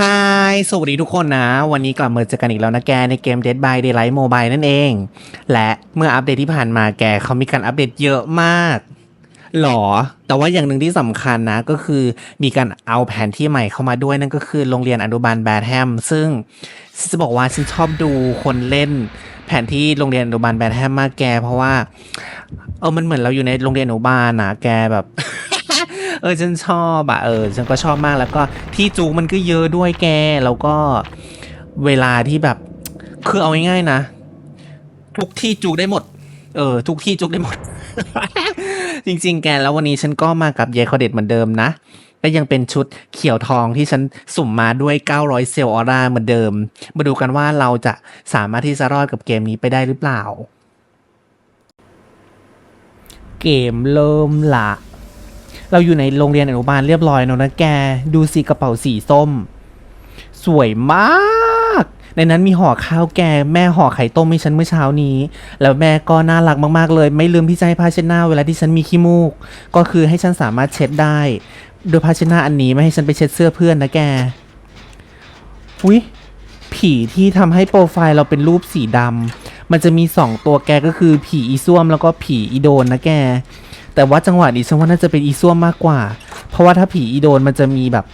ฮายสวัสดีทุกคนนะ วันนี้กลับมาเจอกันอีกแล้วนะแกในเกม Dead by Daylight Mobile นั่นเอง และเมื่ออัปเดตที่ผ่านมาแกเขามีการอัปเดตเยอะมากหรอ แต่ว่าอย่างหนึ่งที่สำคัญนะ ก็คือมีการเอาแผนที่ใหม่เข้ามาด้วยนั่นก็คือโรงเรียนอนุบาลแบดแฮม ซึ่งจะบอกว่าฉันชอบดูคนเล่น แผนที่โรงเรียนอนุบาลแบดแฮมมากแก เพราะว่า เออมันเหมือนเราอยู่ในโรงเรียนอนุบาลนะแกแบบ เออฉันชอบอะเออฉันก็ชอบมากแล้วก็ที่จูมันก็เยอะด้วยแก แล้วก็เวลาที่แบบคือเอาง่ายๆนะ ทุกที่จูได้หมด เออ ทุกที่จุกได้หมด จริง ๆ แกแล้ววันนี้ฉันก็มากับเยคอเด็ดเหมือนเดิมนะและยังเป็นชุดเขียวทองที่ฉันสุ่มมาด้วย 900 เซลล์ออร่าเหมือนเดิม มาดูกันว่าเราจะสามารถที่จะรอดกับเกมนี้ไปได้หรือเปล่า เกมเริ่มละ เราอยู่ในโรงเรียนอนุบาลเรียบร้อยแล้วนะแก ดูสิกระเป๋าสีส้ม สวยมาก ในนั้นมีห่อข้าวแกแม่ห่อไข่ต้มให้ฉันเมื่อเช้านี้ แล้วแม่ก็น่ารักมากๆเลย ไม่ลืมที่จะให้ผ้าเช็ดหน้าเวลาที่ฉันมีขี้มูก ก็คือให้ฉันสามารถเช็ดได้ โดยผ้าเช็ดหน้าอันนี้ไม่ให้ฉันไปเช็ดเสื้อเพื่อนนะแกอุ้ยผีที่ทำให้โปรไฟล์เราเป็นรูปสีดำมันจะมีสองตัวแกก็คือผีอีส้วมแล้วก็ผีอีโดนนะแก แต่ว่าจังหวะนี้ฉันว่าน่าจะเป็นอีส้วมมากกว่า เพราะว่าถ้าผีอีโดนมันจะมีแบบ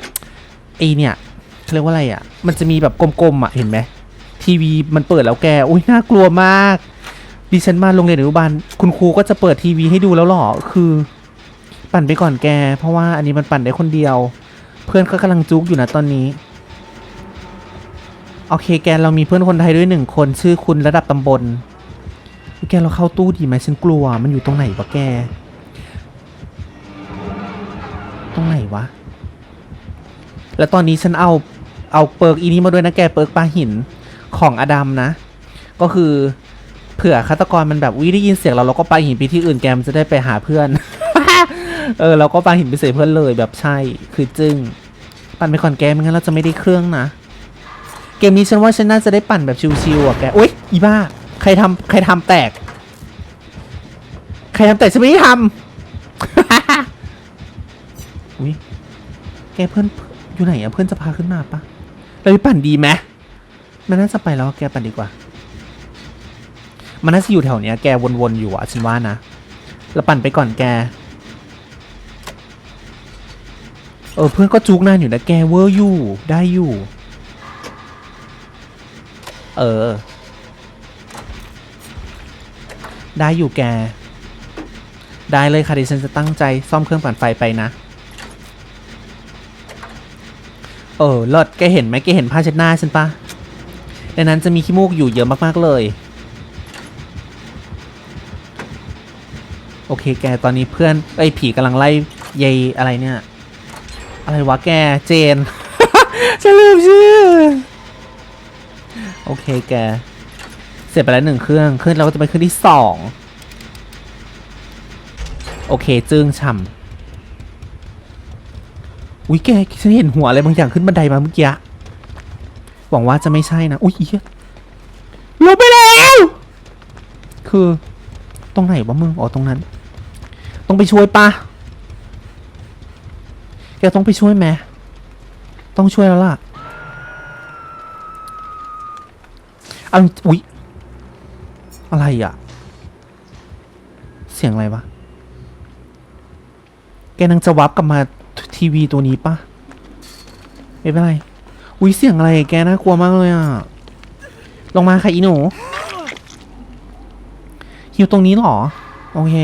ไอเนี่ยเขาเรียกว่าอะไรอะ มันจะมีแบบกลมๆอะเห็นไหมทีวีมันเปิดแล้วแกอุ้ยน่ากลัวมากดิฉันมาโรงเรียนอนุบาลคุณครูก็จะเปิดทีวีให้ดูแล้วหรอคือ ปั่นไปก่อนแก เพราะว่าอันนี้มันปั่นได้คนเดียว เพื่อนก็กำลังจุกอยู่นะตอนนี้โอเคแกเรามีเพื่อนคนไทยด้วยหนึ่งคนชื่อคุณระดับตำบล แกเราเข้าตู้ดีไหมฉันกลัว มันอยู่ตรงไหนวะแก ตรงไหนวะ แล้วตอนนี้ฉันเอาเอาเปิร์กอีนี้มาด้วยนะแกเปิร์กปลาหินของอดัมนะ ก็คือเผื่อฆาตกรมันแบบวิได้ยินเสียงเราเราก็ปาหินไปที่อื่นแกมันจะได้ไปหาเพื่อน เออเราก็ปาหินไปใส่เพื่อนเลยแบบใช่คือจึง้งปั่นไปก่อนแกไม่งั้นเราจะไม่ได้เครื่องนะ เกมนี้ฉันว่าฉันน่าจะได้ปั่นแบบชิวๆอะแกอุ้ยอีบ้า ใครทำใครทำแตก ใครทำแตกฉันไม่ได้ทำ อุ้ยแกเพื่อนอยู่ไหนอะเพื่อนจะพาขึ้นมาปะเราไปปั่นดีไหมมันน่าจะไปแล้วแกปั่นดีกว่า มันน่าจะอยู่แถวเนี้ยแกวนๆอยู่อะฉันว่านะเราปั่นไปก่อนแก เออเพื่อนก็จุกนานอยู่นะแกเวอร์อยู่ได้อยู่ เออ ได้อยู่แก ได้เลยค่ะดิฉันจะตั้งใจซ่อมเครื่องปั่นไฟไปนะ เออเลิศแกเห็นไหมแกเห็นผ้าเช็ดหน้าฉันปะในนั้นจะมีขี้มูกอยู่เยอะมากๆเลย โอเค แกตอนนี้เพื่อนไอ้ผีกำลังไล่ยายอะไรเนี่ย อะไรวะแกเจน ฉันลืมชื่อ โอเคแก เสร็จไปแล้วหนึ่งเครื่องเครื่องเราก็จะไปเครื่องที่สอง โอเค จึงช่ำ อุ้ยแกฉันเห็นหัวอะไรบางอย่างขึ้นบันไดมาเมื่อกี้หวังว่าจะไม่ใช่นะ อุ้ยเหี้ยลงไปแล้ว คือ ตรงไหนวะมึง อ๋อ ตรงนั้น ต้องไปช่วยปะแกต้องไปช่วยไหมต้องช่วยแล้วล่ะ เอาอุ๊ย อะไรอะ เสียงอะไรวะ แกนังจะวับกลับมา ทีวีตัวนี้ปะไม่เป็นไร อุ๊ยเสียงอะไรแกน่ากลัวมากเลยอะ ลงมาค่ะอีหนูอยู่ตรงนี้เหรอ โอเค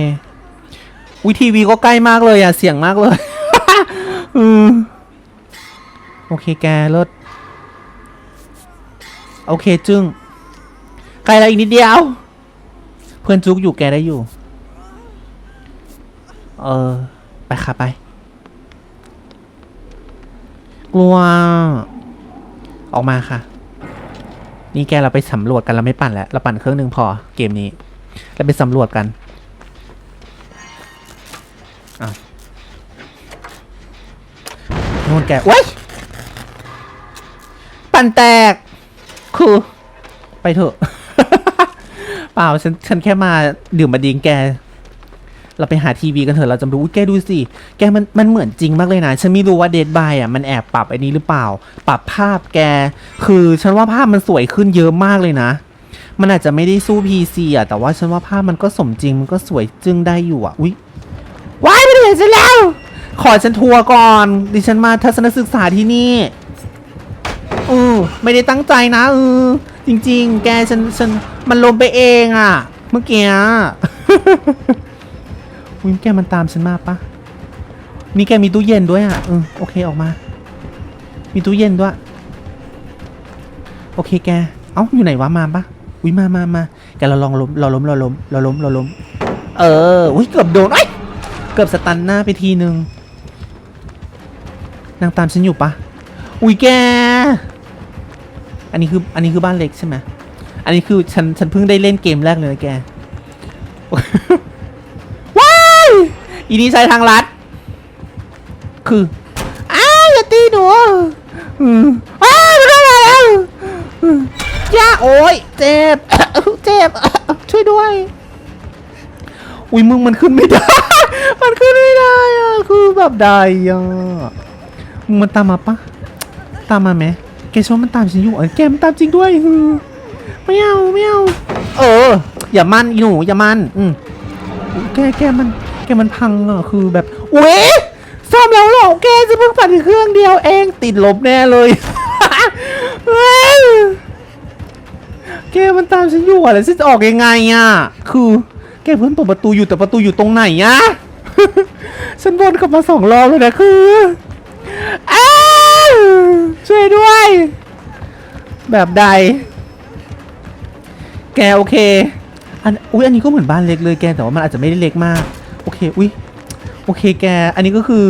อุ๊ยทีวีก็ใกล้มากเลยอะ เสียงมากเลยอืมโอเคแกเลิศโอเคจึงใกล้แล้วอีกนิดเดียว เพื่อนจุกอยู่แกได้อยู่ เออ ไปค่ะไป กลัว ออกมาค่ะ นี่แกเราไปสำรวจกันเราไม่ปั่นแล้ว เราปั่นเครื่องหนึ่งพอเกมนี้ เราไปสำรวจกันอ้าวนู่นแกว้ยปั่นแตก คือ ไปเถอะ เปล่าฉันฉันแค่มาดื่มมาดิงแก เราไปหาทีวีกันเถอะเราจะรู้แกดูสิแกมันมันเหมือนจริงมากเลยนะ ฉันไม่รู้ว่าเดดบายอะมันแอบปรับไอ้นี้หรือเปล่า ปรับภาพแก คือฉันว่าภาพมันสวยขึ้นเยอะมากเลยนะ มันอาจจะไม่ได้สู้ PC อะแต่ว่าฉันว่าภาพมันก็สมจริงมันก็สวยจึงได้อยู่อะอุ๊ยว้ายไม่ได้เห็นฉันแล้ว ขอฉันทัวร์ก่อนดิฉันมาทัศนศึกษาที่นี่เออไม่ได้ตั้งใจนะเออจริง ๆ แกฉันฉันมันลมไปเองอะ เมื่อกี้ อะอุ้ยแกมันตามฉันมาปะนี่แกมีตู้เย็นด้วยอะเออโอเคออกมา มีตู้เย็นด้วย โอเคแก เอ้าอยู่ไหนวะมาปะอุ้ยมามามาแกเราลองล้มเราล้มเราล้มเราล้มเราล้ม เอออุ้ยเกือบโดนไอ้เกือบสตันหน้าไปทีนึงนางตามฉันอยู่ปะอุ้ยแก อันนี้คืออันนี้คือบ้านเล็กใช่ไหมอันนี้คือฉันฉันเพิ่งได้เล่นเกมแรกเลยนะแก อีนี่ใช้ทางลัด คือ อ้าวอย่าตีหนูอืมอ้าวมันเข้แล้วอืมย่าโอ้ยเจ็บ เจ็บ ช่วยด้วย อุ้ยมึงมันขึ้นไม่ได้ มันขึ้นไม่ได้อะคือแบบใดอะมึงมันตามมาปะตามมาไหมแกชอบมันตามฉันอยู่เออแกมันตามจริงด้วยอืมไม่เอาไม่เอาเออ อย่ามันอีหนูอย่ามันอืมแกแกมัน แกมันพังอะคือแบบเว้ยซ่อมแล้วเหรอแกจะเพิ่งปั่นเครื่องเดียวเองติดลบแน่เลยเฮ้ยแกมันตามฉันอยู่อะแล้วฉันจะออกยังไงอะคือแกเพิ่งเปิดประตูอยู่แต่ประตูอยู่ตรงไหนอะฉันวนกลับมาสองรอบเลยนะคืออ้าช่วยด้วย แบบใด แกโอเคอันอุ้ยอันนี้ก็เหมือนบ้านเล็กเลยแกแต่ว่ามันอาจจะไม่ได้เล็กมาก โอเค อุ้ยโอเคแก อันนี้ก็คือ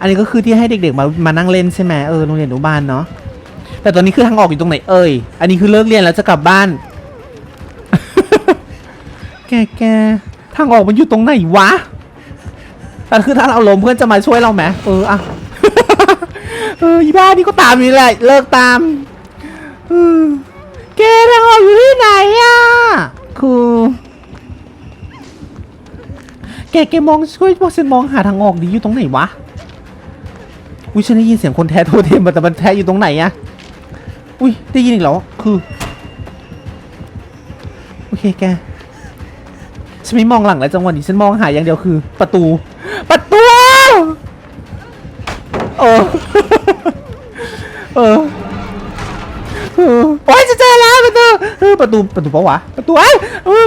อันนี้ก็คือที่ให้เด็กๆมา มานั่งเล่นใช่ไหมเออ โรงเรียนอนุบาลเนาะ แต่ตอนนี้คือทางออกอยู่ตรงไหน เอ่ย อันนี้คือเลิกเรียนแล้วจะกลับบ้าน แกแกทางออกมันอยู่ตรงไหนวะ แต่คือถ้าเราล้มเพื่อนจะมาช่วยเราไหมเอออะเอออีบ้านี่ก็ตามอยู่แหละ เลิกตามเออแกทางออกอยู่ที่ไหนอะคือ แกแกมองช่วยพวกฉันมองหาทางออกดีอยู่ตรงไหนวะอุ้ยฉันได้ยินเสียงคนแท้โทรเทมมาแต่มันแท้อยู่ตรงไหนอะอุ้ยได้ยินอีกแล้วคือโอเคแกฉันไม่มองหลังแล้วจังหวะนี้ฉันมองหาอย่างเดียวคือ ประตู ประตูเออเออเออโอ้ยจะเจอแล้วประตูประตูประตูปะวะประตูไอ้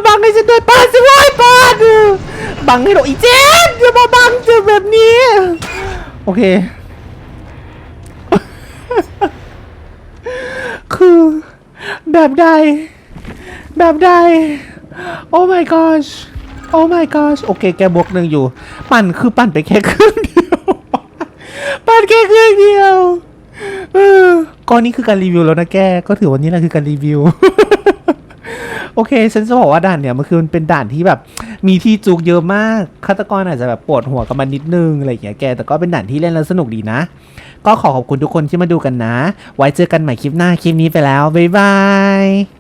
บังให้ฉันด้วยเปิดสิว้ยเปิดเบังให้หน่อยอีเจนอย่ามาบังเจอแบบนี้ โอเค คือแบบใด แบบใด โอ้ my gosh โอ้ my gosh โอเค แกบวกหนึ่งอยู่ ปั่นคือปั่นไปแค่ครึ่งเดียว ปั่นแค่ครึ่งเดียวเออก็นี่คือการรีวิวแล้วนะแก ก็ถือวันนี้แหละคือการรีวิว โอเค ฉันจะบอกว่าด่านเนี่ยมันคือมันเป็นด่านที่แบบ มีที่จุกเยอะมากฆาตกรอาจจะแบบปวดหัวกับมันนิดนึงอะไรอย่างเงี้ยแกแต่ก็เป็นหนังที่เล่นแล้วสนุกดีนะ ก็ขอขอบคุณทุกคนที่มาดูกันนะ ไว้เจอกันใหม่คลิปหน้าคลิปนี้ไปแล้วบ๊ายบาย